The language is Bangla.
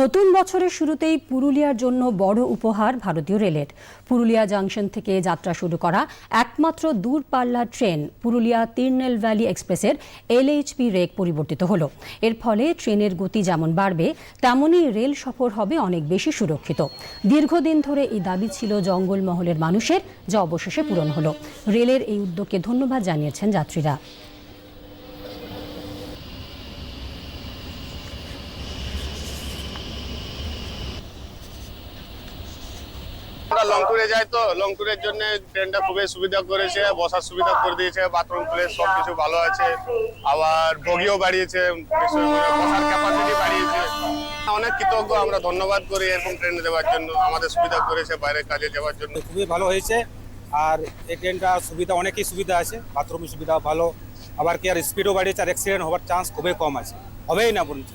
নতুন বছরের শুরুতেই পুরুলিয়ার জন্য বড় উপহার ভারতীয় রেলের। পুরুলিয়া জাংশন থেকে যাত্রা শুরু করা একমাত্র দূরপাল্লার ট্রেন পুরুলিয়া তিরনেল ভ্যালি এক্সপ্রেসের এলএইচপি রেক পরিবর্তিত হলো। এর ফলে ট্রেনের গতি যেমন বাড়বে, তেমনই রেল সফর হবে অনেক বেশি সুরক্ষিত। দীর্ঘদিন ধরে এই দাবি ছিল জঙ্গলমহলের মানুষের, যা অবশেষে পূরণ হলো। রেলের এই উদ্যোগকে ধন্যবাদ জানিয়েছেন যাত্রীরা। আমরা লং ট্যুরে যাই তো লং ট্যুরের জন্য ট্রেনটা খুবই সুবিধা করেছে, বসার সুবিধা করে দিয়েছে বাথরুম প্লেস সব কিছু ভালো আছে। আবার বগিও বাড়িয়েছে বসার ক্যাপাসিটি বাড়িয়েছে। অনেক কৃতজ্ঞ, আমরা ধন্যবাদ করি এরকম ট্রেন দেওয়ার জন্য, আমাদের সুবিধা করেছে বাইরের কাজে যাওয়ার জন্য। খুবই ভালো হয়েছে। আর এই ট্রেনটা সুবিধা, অনেকই সুবিধা আছে বাথরুমের সুবিধা ভালো, আবার কি আর স্পিডও বাড়িয়েছে, আর অ্যাক্সিডেন্ট হওয়ার চান্স খুবই কম আছে। হবেই না বলছি।